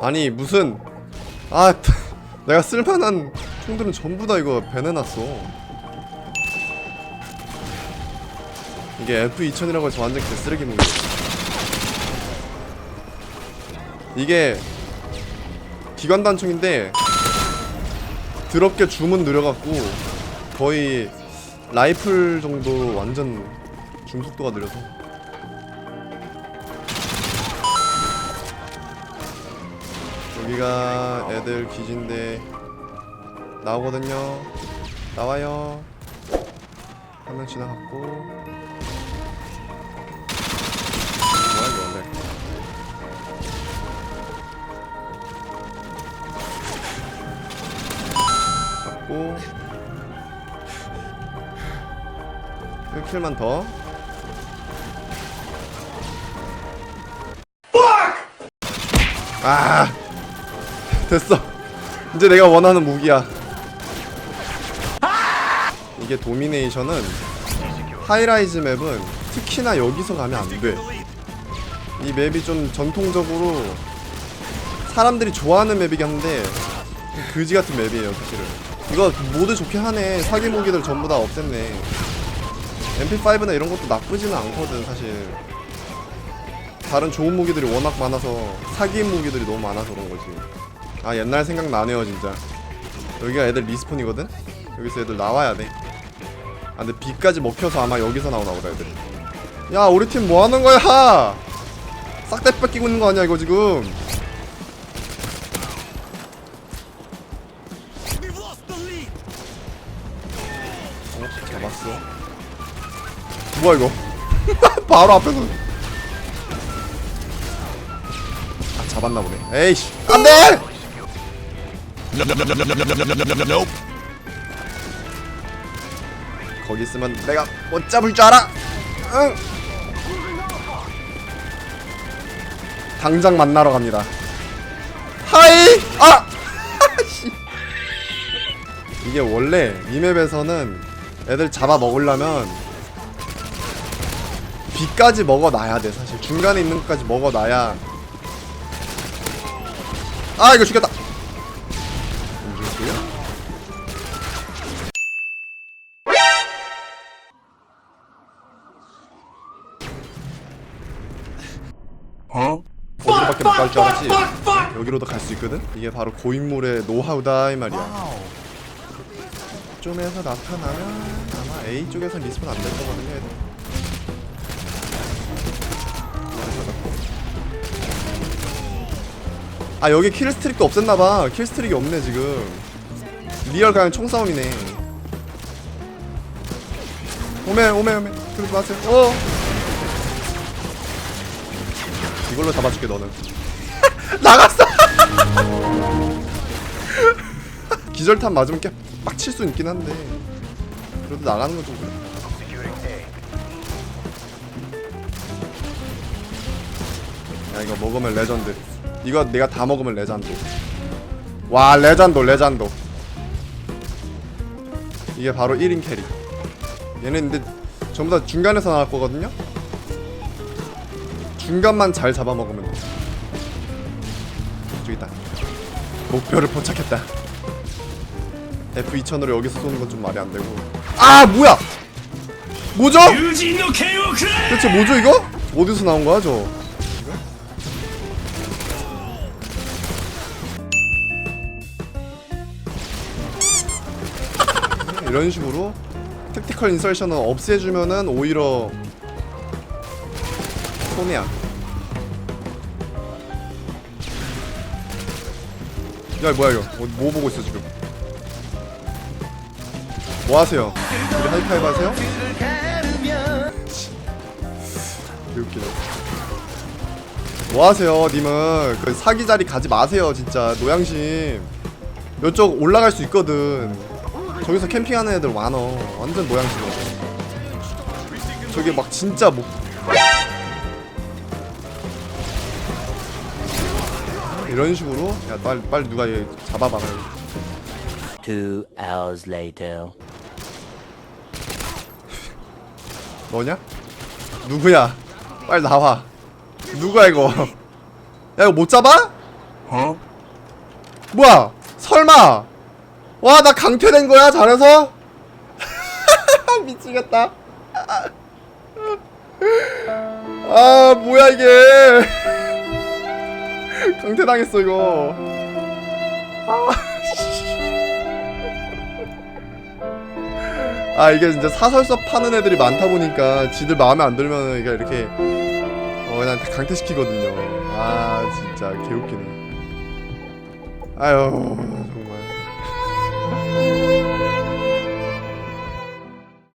아니 무슨 아 내가 쓸만한 총들은 전부 다 이거 배내놨어. 이게 F2000이라고 해서 완전 개쓰레기 무기 이게 기관단총인데 드럽게 줌은 느려갖고 거의 라이플 정도로 완전 줌속도가 느려서 여기가 애들 기지인데 나오거든요. 나와요. 한 명 지나갔고. 뭐야 이거 원래 잡고. 1킬만 더. 아 됐어. 이제 내가 원하는 무기야. 이게 도미네이션은 하이라이즈 맵은 특히나 여기서 가면 안돼. 이 맵이 좀 전통적으로 사람들이 좋아하는 맵이긴 한데 좀 그지 같은 맵이에요 사실은. 이거 모두 좋게 하네. 사기 무기들 전부 다 없앴네. MP5나 이런 것도 나쁘지는 않거든 사실. 다른 좋은 무기들이 워낙 많아서 사기 무기들이 너무 많아서 그런 거지 아 옛날 생각나네요 진짜. 여기가 애들 리스폰이거든? 여기서 애들 나와야 돼. 아 근데 B까지 먹혀서 아마 여기서 나오나 보다 애들 야 우리 팀 뭐하는 거야? 싹다 뺏기고 있는 거 아니야 이거 지금? 어? 잡았어? 뭐야 이거? 바로 앞에서. 아 잡았나 보네. 에이씨 안돼 거기 있으면 내가 못 잡을 줄 알아? 응. 당장 만나러 갑니다. 하이! 아! 씨. 이게 원래 이 맵에서는 애들 잡아 먹으려면 B까지 먹어놔야 돼 사실. 중간에 있는 것까지 먹어놔야. 아 이거 죽였다 어디로밖에 못 갈 줄 알았지? 여기로도 갈 수 있거든? 이게 바로 고인물의 노하우다 이 말이야. 좀에서 나타나면 아마 A 쪽에서 리스폰 안 될 거거든요 얘들. 아 여기 킬스트릭도 없앴나봐. 킬스트릭이 없네 지금. 리얼 그냥 총싸움이네. 오메 오메 오메. 그러지 마세요. 어 이걸로 잡아줄게 너는. 나갔어! 기절탄 맞으면 꽤 빡칠 수 있긴 한데. 그래도 나가는 건 좀 그래. 야 이거 먹으면 레전드. 이거 내가 다 먹으면 레전드. 와 레전드 레전드. 이게 바로 1인 캐리. 얘는 근데 전부 다 중간에서 나갈 거거든요 중간만 잘 잡아먹으면 돼. 저기 있다. 목표를 포착했다. F2000으로 여기서 쏘는 건 좀 말이 안 되고. 아 뭐야! 뭐죠? 대체 뭐죠 이거? 어디서 나온 거야 저? 이런 식으로 택티컬 인설션은 없애주면은 오히려 손해야. 야 뭐야 이거 뭐, 뭐 보고 있어 지금? 뭐 하세요? 우리 하이파이브 하세요? 개웃기네. 뭐 하세요, 님은? 그 사기 자리 가지 마세요, 진짜. 노양심. 이쪽 올라갈 수 있거든. 저기서 캠핑하는 애들 많어. 완전 노양심이야. 저기 막 진짜 뭐. 이런 식으로 야 빨리 빨리 누가 얘 잡아봐라 Two hours later. 너냐? 누구야? 빨리 나와. 누구야 이거? 야 이거 못 잡아? 뭐야? 설마? 와 나 강퇴된 거야 잘해서? 미치겠다. 아 뭐야 이게 강퇴당했어 이거. 아 이게 진짜 사설서 파는 애들이 많다 보니까 지들 마음에 안 들면 이게 이렇게 어 그냥 다 강퇴시키거든요. 아 진짜 개웃기네. 아유 정말